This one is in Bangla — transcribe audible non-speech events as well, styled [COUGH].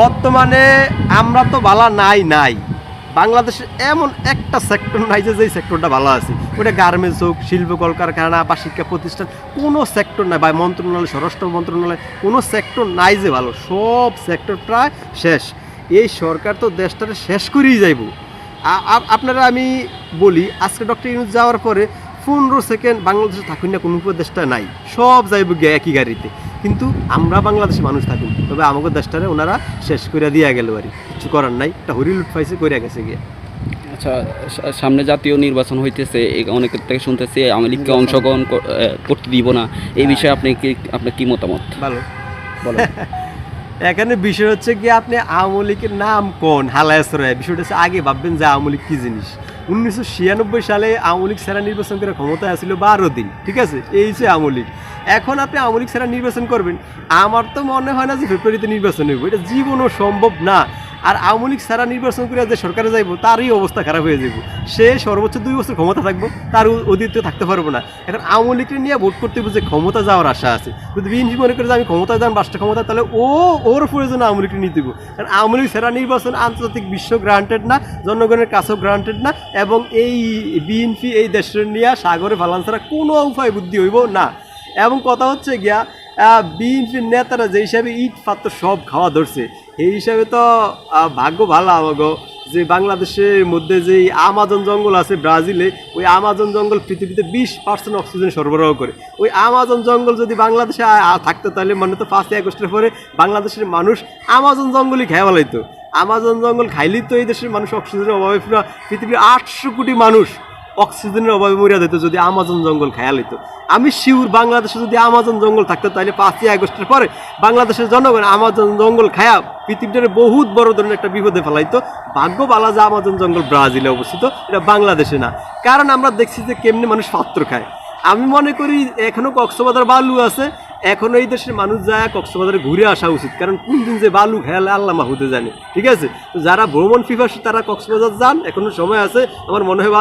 বর্তমানে আমরা তো বালা নাই নাই। বাংলাদেশে এমন একটা সেক্টর নাই যে যেই সেক্টরটা ভালো আছে। ওটা গার্মেন্টস হোক, শিল্প, কলকারখানা বা শিক্ষা প্রতিষ্ঠান, কোনো সেক্টর নাই। বা মন্ত্রণালয়, স্বরাষ্ট্র মন্ত্রণালয়, কোনো সেক্টর নাই যে ভালো। সব সেক্টর প্রায় শেষ। এই সরকার তো দেশটাকে শেষ করেই যাইব। আপনারা আমি বলি, আজকে ডক্টর ইউনুস যাওয়ার পরে পনেরো সেকেন্ড বাংলাদেশে থাকুন না, কোনো উপদেশটা নাই। সব যাইব একই গাড়িতে। কিন্তু আমরা বাংলাদেশে মানুষ থাকুন। তবে আমাকে দেশটারে ওনারা শেষ করে দিয়ে গেল আর কিছু করার নাই একটা হরিলুট পাইছে করে গেছে গিয়ে। আচ্ছা সামনে জাতীয় নির্বাচন হইতেছে অনেকের থেকে শুনতেছি আওয়ামী লীগকে অংশগ্রহণ করতে দিব না। এই বিষয়ে আপনি কি আপনার কি মতামত? ভালো। বলো [LAUGHS] এখানে বিষয় হচ্ছে কি আপনি আওয়ামী লীগের নাম কোন? হালায়াসরায় বিষয়টা হচ্ছে আগে ভাববেন যে আওয়ামী লীগ কি জিনিস। উনিশশো ছিয়ানব্বই সালে আওয়ামী লীগ সেরা নির্বাচন করে ক্ষমতায় আসছিল বারো দিন ঠিক আছে? এই যে আওয়ামী লীগ। এখন আপনি আওয়ামী লীগ সেরা নির্বাচন করবেন। আমার তো মনে হয় না যে ফেব্রুয়ারিতে নির্বাচন হইব। এটা জীবনও সম্ভব না। আর আওয়ামী লীগ সারা নির্বাচন করে যে সরকারে যাইব, তারই অবস্থা খারাপ হয়ে যাব সে সর্বোচ্চ দুই বছর ক্ষমতা থাকব, তার অ- অধীনে থাকতে পারব না। এখন আওয়ামী লীগকে নিয়ে ভোট করতে হবে যে ক্ষমতা যাওয়ার আশা আছে। যদি বিএনপি মনে করে যে আমি ক্ষমতা যান, রাষ্ট্র ক্ষমতা, তাহলে ও ওর প্রয়োজন আওয়ামী লীগকে নিয়ে দিব কারণ আওয়ামী লীগ সেরা নির্বাচন আন্তর্জাতিক বিশ্ব গ্রান্টেড না, জনগণের কাছেও গ্রান্টেড না, এবং এই বিএনপি, এই দেশের নিয়ে সাগরে ফালান ছাড়া কোনো উপায় বুদ্ধি হইব না। এবং কথা হচ্ছে গিয়া বিএনপির নেতারা যে হিসাবে ইট পাত্র সব খাওয়া ধরছে, এই হিসাবে তো ভাগ্য ভালো আমাগো যে বাংলাদেশের মধ্যে যে আমাজন জঙ্গল আছে ব্রাজিলে, ওই আমাজন জঙ্গল পৃথিবীতে বিশ পার্সেন্ট অক্সিজেন সরবরাহ করে। ওই আমাজন জঙ্গল যদি বাংলাদেশে থাকতো, তাহলে মানে তো পাঁচই আগস্টের পরে বাংলাদেশের মানুষ আমাজন জঙ্গলই খেয়ে ফেলাইতো। আমাজন জঙ্গল খাইলেই তো এই দেশের মানুষ অক্সিজেনের অভাবে পৃথিবীর আটশো কোটি মানুষ অক্সিজেনের অভাবে মরিয়া দিত যদি আমাজন জঙ্গল খেয়াল হইতো। আমি শিউর বাংলাদেশে যদি আমাজন জঙ্গল থাকতো, তাহলে পাঁচই আগস্টের পরে বাংলাদেশের জনগণ আমাজন জঙ্গল খায়া পৃথিবীটারে বহুত বড় ধরনের একটা বিপদে ফেলাইতো। ভাগ্য বালা যে আমাজন জঙ্গল ব্রাজিলে অবস্থিত, এটা বাংলাদেশে না। কারণ আমরা দেখছি যে কেমনি মানুষ পাত্র খায়। আমি মনে করি এখনও কক্সবাজার বালু আছে, এখন এই দেশের মানুষ যায় কক্সবাজারে ঘুরে আসা উচিত। কারণ কোন দিন যে বালু খেয়ালে আল্লাহ মাহুদে জানে। ঠিক আছে? তো যারা ভ্রমণ পিপাসী, তারা কক্সবাজার যান। এখনও সময় আছে। আমার মনে হয়